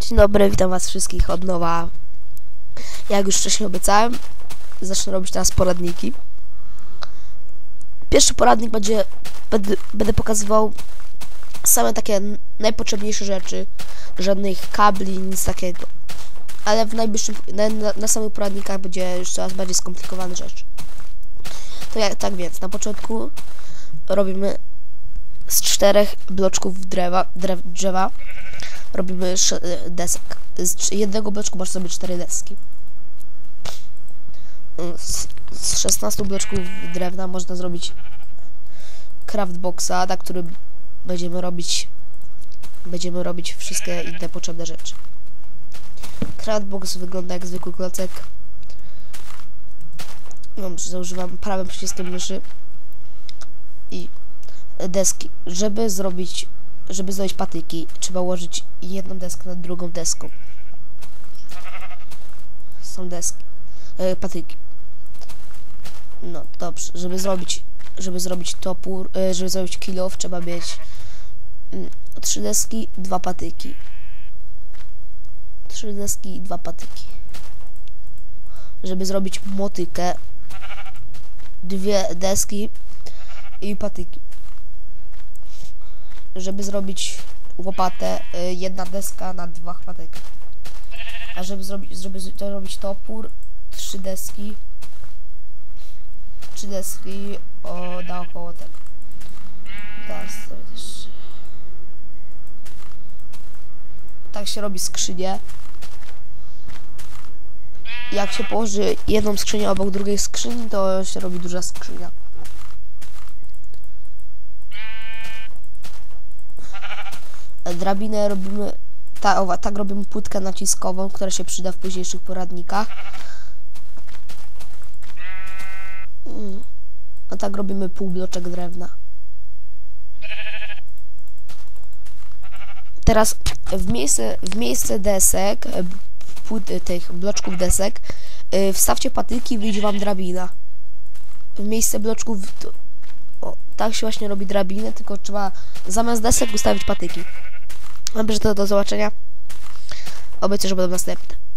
Dzień dobry, witam was wszystkich od nowa. Jak już wcześniej obiecałem, zacznę robić teraz poradniki. Pierwszy poradnik będzie, będę, będę pokazywał same takie najpotrzebniejsze rzeczy, żadnych kabli, nic takiego. Ale w najbliższym, na, na, samych poradnikach będzie już coraz bardziej skomplikowane rzeczy. To jak, tak więc, na początku robimy z czterech bloczków drewa, drew, drzewa robimy y, desek. Z jednego bloczku masz sobie cztery deski. Y, Z, z 16 bloczków drewna można zrobić craftboxa, na którym będziemy robić będziemy robić wszystkie inne potrzebne rzeczy. Craftbox wygląda jak zwykły klocek. No, używam prawym przyciskiem myszy i deski. Żeby zrobić żeby zrobić patyki, trzeba ułożyć jedną deskę nad drugą deską. Są deski. E, patyki. No dobrze, żeby zrobić żeby zrobić topór, e, żeby zrobić kill trzeba mieć mm, trzy deski, dwa patyki. Trzy deski i dwa patyki. Żeby zrobić motykę, dwie deski i patyki żeby zrobić łopatę, y, jedna deska na dwa patyk. A żeby zrobić, żeby z- to robić topór, trzy deski, trzy deski o, naokoło tego. Teraz to też. Tak się robi skrzynię. Jak się położy jedną skrzynię obok drugiej skrzyni, to się robi duża skrzynia. Drabinę robimy ta, owa, tak robimy płytkę naciskową, która się przyda w późniejszych poradnikach. Mm. A tak robimy półbloczek drewna. Teraz w miejsce, w miejsce desek, e, płyt, e, tych bloczków desek, y, wstawcie patyki i wyjdzie wam drabina. W miejsce bloczków, o, tak się właśnie robi drabinę, tylko trzeba zamiast desek ustawić patyki. Dobrze, to do zobaczenia. Obiecuję, że będą następne.